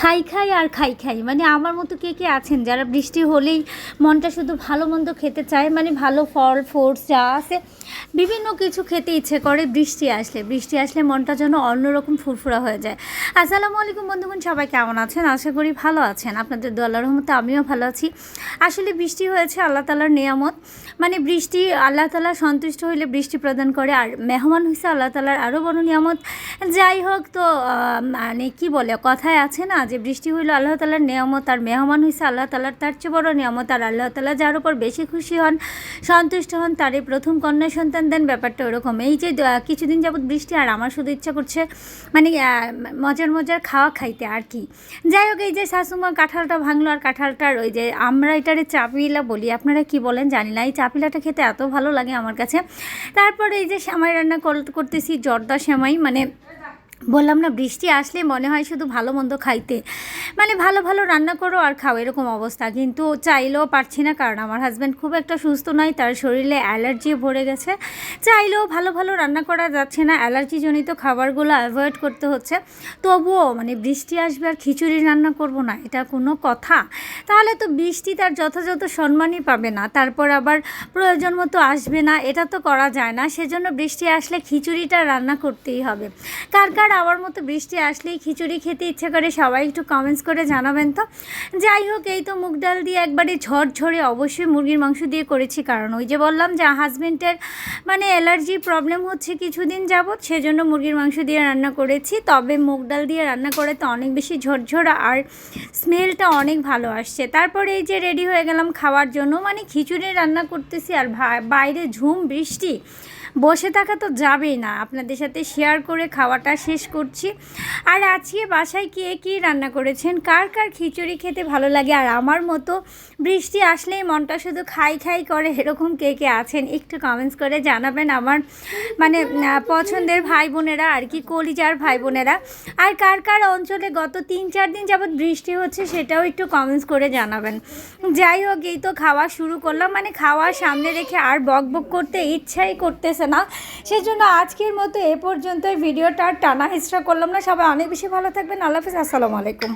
খাই খাই আর খাই খাই। মানে আমার মতো কে কে আছেন? যারা বৃষ্টি হলেই মনটা শুধু ভালো মন্দ খেতে চায় মানে ভালো ফল ফ্রুটস যা আছে, বিভিন্ন কিছু খেতে ইচ্ছে করে বৃষ্টি আসলে। বৃষ্টি আসলে মনটা যেন অন্যরকম ফুরফুরা হয়ে যায়। আসসালামু আলাইকুম বন্ধুগণ, সবাই কেমন আছেন? আশা করি ভালো আছেন। আপনাদের দোয়াল্লা রহমতে আমিও ভালো আছি। আসলে বৃষ্টি হয়েছে আল্লাহ তালার নিয়ামত। মানে বৃষ্টি, আল্লাহ তালা সন্তুষ্ট হইলে বৃষ্টি প্রদান করে, আর মেহমান হয়েছে আল্লাহ তালার আরও বড় নিয়ামত। যাই হোক তো মানে কি বলে, কথায় আছে না যে বৃষ্টি হইল, আল্লাহ তালার নিয়ামত আর মেহমান হয়েছে আল্লাহ তালার তার চেয়ে বড় নিয়ামত, আর আল্লাহ তালা যার উপর বেশি খুশি হন, সন্তুষ্ট হন, তারই প্রথম কন্যা সন্তান দেন, ব্যাপারটা ওরকম। এই যে কিছুদিন যাবৎ বৃষ্টি, আর আমার শুধু ইচ্ছা করছে মানে মজার মজার খাওয়া খাইতে আর কি। যাই হোক, এই যে শাশুমা কাঁঠালটা ভাঙলো, আর কাঁঠালটার ওই যে আমরা এটারে চাপিলা বলি, আপনারা কি বলেন জানি না, এই চাপিলাটা খেতে এত ভালো লাগে আমার কাছে। তারপরে এই যে শ্যামাই রান্না কর- করতেছি, জর্দা শ্যামাই মানে বললাম না, বৃষ্টি আসলে মনে হয় শুধু ভালো মন্দ খাইতে। মানে ভালো ভালো রান্না করো আর খাও, এরকম অবস্থা। কিন্তু চাইলেও পারছি না, কারণ আমার হাজব্যান্ড খুব একটা সুস্থ নয় তার শরীরে অ্যালার্জি ভরে গেছে। চাইলেও ভালো ভালো রান্না করা যাচ্ছে না অ্যালার্জিজনিত খাবারগুলো অ্যাভয়েড করতে হচ্ছে। তবুও মানে বৃষ্টি আসবে আর খিচুড়ি রান্না করব না, এটা কোনো কথা। তাহলে তো বৃষ্টি তার যথাযথ সম্মানই পাবে না, তারপর আবার প্রয়োজন মতো আসবে না, এটা তো করা যায় না। সেজন্য বৃষ্টি আসলে খিচুড়িটা রান্না করতেই হবে। কার কার আমার মতো বৃষ্টি আসলেই খিচুড়ি খেতে ইচ্ছে করে সবাই একটু কমেন্টস করে জানাবেন তো। যাই হোক, এই তো মুগ ডাল দিয়ে একবারে ঝরঝরে অবশ্যই মুরগির মাংস দিয়ে করেছি, কারণ ওই যে বললাম যে হাজবেন্ডের মানে অ্যালার্জি প্রবলেম হচ্ছে কিছুদিন যাবৎ, সেজন্য মুরগির মাংস দিয়ে রান্না করেছি। তবে মুগ ডাল দিয়ে রান্না করে তো অনেক বেশি ঝরঝরা আর স্মেলটা অনেক ভালো আসছে। তারপরে এই যে রেডি হয়ে গেলাম খাওয়ার জন্য মানে খিচুড়ি রান্না করতেছি আর বাইরে ঝুম বৃষ্টি, বসে থাকা তো যাবেই না। আপনাদের সাথে শেয়ার করে খাওয়াটা শেষ করছি, আর আজকে বাসায় কে, কী রান্না করেছেন? কার কার খিচুড়ি খেতে ভালো লাগে? আর আমার মতো বৃষ্টি আসলেই মনটা শুধু খাই খাই করে? এরকম কে কে আছেন? একটু কমেন্টস করে জানাবেন আমার মানে পছন্দের ভাই বোনেরা আর কি, কলিজার ভাই বোনেরা আর কার কার অঞ্চলে গত তিন, চার দিন যাবৎ বৃষ্টি হচ্ছে সেটাও একটু কমেন্টস করে জানাবেন। যাই হোক, এই তো খাওয়া শুরু করলাম। মানে খাওয়া সামনে রেখে আর বক বক করতে ইচ্ছাই করতেছে না। সেজন্য আজকের মতো এ পর্যন্ত ভিডিওটা টানা হিস্ট্রা করলাম না। সবাই অনেক বেশি ভালো থাকবেন। আল্লাহ হাফিজ। আসসালামু আলাইকুম।